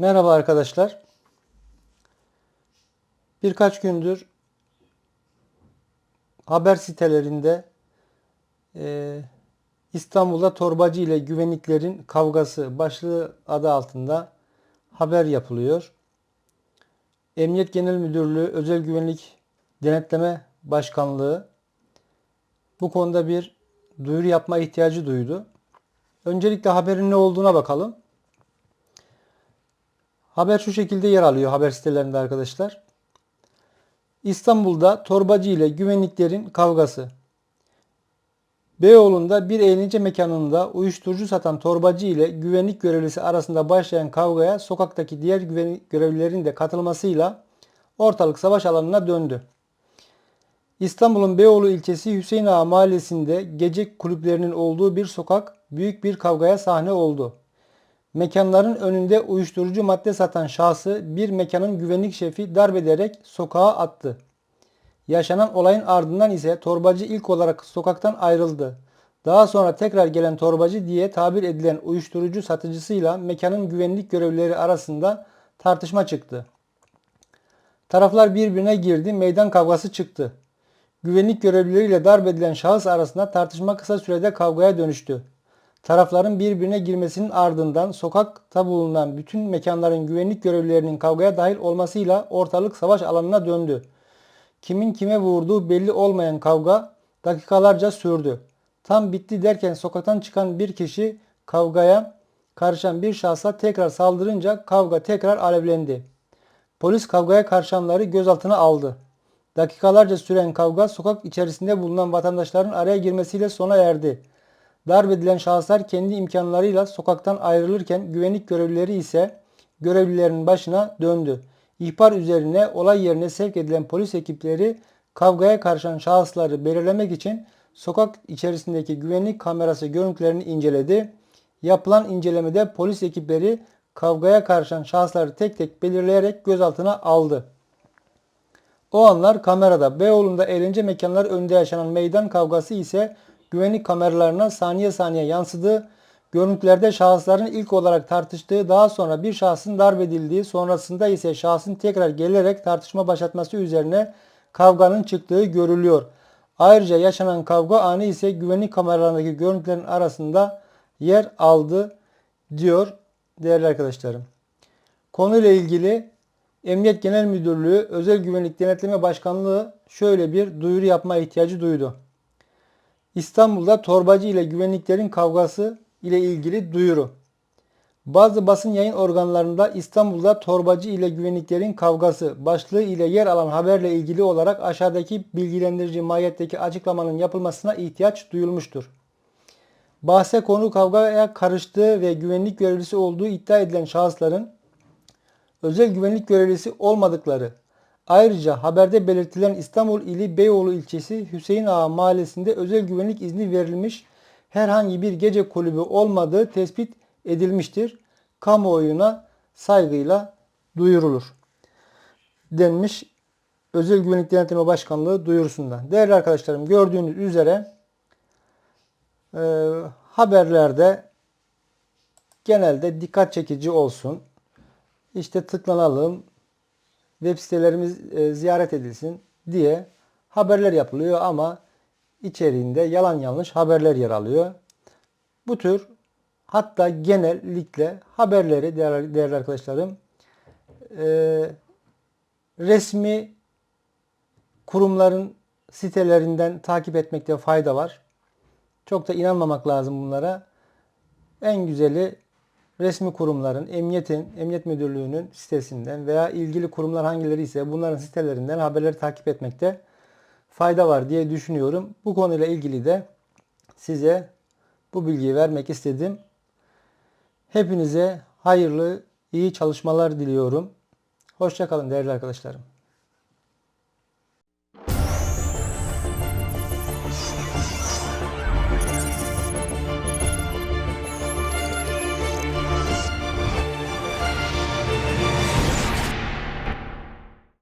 Merhaba arkadaşlar. Birkaç gündür haber sitelerinde e, İstanbul'da torbacı ile güvenliklerin kavgası başlığı adı altında haber yapılıyor. Emniyet Genel Müdürlüğü Özel Güvenlik Denetleme Başkanlığı bu konuda bir duyuru yapma ihtiyacı duydu. Öncelikle haberin ne olduğuna bakalım. Haber şu şekilde yer alıyor haber sitelerinde arkadaşlar. İstanbul'da torbacı ile güvenliklerin kavgası. Beyoğlu'nda bir eğlence mekanında uyuşturucu satan torbacı ile güvenlik görevlisi arasında başlayan kavgaya sokaktaki diğer güvenlik görevlilerin de katılmasıyla ortalık savaş alanına döndü. İstanbul'un Beyoğlu ilçesi Hüseyin Ağa mahallesinde gece kulüplerinin olduğu bir sokak büyük bir kavgaya sahne oldu. Mekanların önünde uyuşturucu madde satan şahsı bir mekanın güvenlik şefi darp ederek sokağa attı. Yaşanan olayın ardından ise torbacı ilk olarak sokaktan ayrıldı. Daha sonra tekrar gelen torbacı diye tabir edilen uyuşturucu satıcısıyla mekanın güvenlik görevlileri arasında tartışma çıktı. Taraflar birbirine girdi, meydan kavgası çıktı. Güvenlik görevlileriyle darp edilen şahıs arasında tartışma kısa sürede kavgaya dönüştü. Tarafların birbirine girmesinin ardından sokakta bulunan bütün mekanların güvenlik görevlilerinin kavgaya dahil olmasıyla ortalık savaş alanına döndü. Kimin kime vurduğu belli olmayan kavga dakikalarca sürdü. Tam bitti derken sokaktan çıkan bir kişi kavgaya karışan bir şahsa tekrar saldırınca kavga tekrar alevlendi. Polis kavgaya karışanları gözaltına aldı. Dakikalarca süren kavga sokak içerisinde bulunan vatandaşların araya girmesiyle sona erdi. Darp edilen şahıslar kendi imkanlarıyla sokaktan ayrılırken güvenlik görevlileri ise görevlilerin başına döndü. İhbar üzerine olay yerine sevk edilen polis ekipleri kavgaya karışan şahısları belirlemek için sokak içerisindeki güvenlik kamerası görüntülerini inceledi. Yapılan incelemede polis ekipleri kavgaya karışan şahısları tek tek belirleyerek gözaltına aldı. O anlar kamerada Beyoğlu'nda eğlence mekanları önünde yaşanan meydan kavgası ise güvenlik kameralarına saniye saniye yansıdı. Görüntülerde şahısların ilk olarak tartıştığı daha sonra bir şahsın darp edildiği sonrasında ise şahsın tekrar gelerek tartışma başlatması üzerine kavganın çıktığı görülüyor. Ayrıca yaşanan kavga anı ise güvenlik kameralarındaki görüntülerin arasında yer aldı diyor değerli arkadaşlarım. Konuyla ilgili Emniyet Genel Müdürlüğü Özel Güvenlik Denetleme Başkanlığı şöyle bir duyuru yapma ihtiyacı duydu. İstanbul'da torbacı ile güvenliklerin kavgası ile ilgili duyuru. Bazı basın yayın organlarında İstanbul'da torbacı ile güvenliklerin kavgası başlığı ile yer alan haberle ilgili olarak aşağıdaki bilgilendirici mahiyetteki açıklamanın yapılmasına ihtiyaç duyulmuştur. Bahse konu kavgaya karıştığı ve güvenlik görevlisi olduğu iddia edilen şahısların özel güvenlik görevlisi olmadıkları, ayrıca haberde belirtilen İstanbul ili Beyoğlu ilçesi Hüseyin Ağa mahallesinde özel güvenlik izni verilmiş herhangi bir gece kulübü olmadığı tespit edilmiştir. Kamuoyuna saygıyla duyurulur. Denmiş Özel Güvenlik Denetleme Başkanlığı duyurusunda. Değerli arkadaşlarım gördüğünüz üzere e, haberlerde genelde dikkat çekici olsun. İşte tıklanalım, web sitelerimiz e, ziyaret edilsin diye haberler yapılıyor ama içeriğinde yalan yanlış haberler yer alıyor. Bu tür hatta genellikle haberleri değerli, değerli arkadaşlarım e, resmi kurumların sitelerinden takip etmekte fayda var. Çok da inanmamak lazım bunlara. En güzeli resmi kurumların, emniyetin, emniyet müdürlüğünün sitesinden veya ilgili kurumlar hangileri ise bunların sitelerinden haberleri takip etmekte fayda var diye düşünüyorum. Bu konuyla ilgili de size bu bilgiyi vermek istedim. Hepinize hayırlı, iyi çalışmalar diliyorum. Hoşçakalın değerli arkadaşlarım.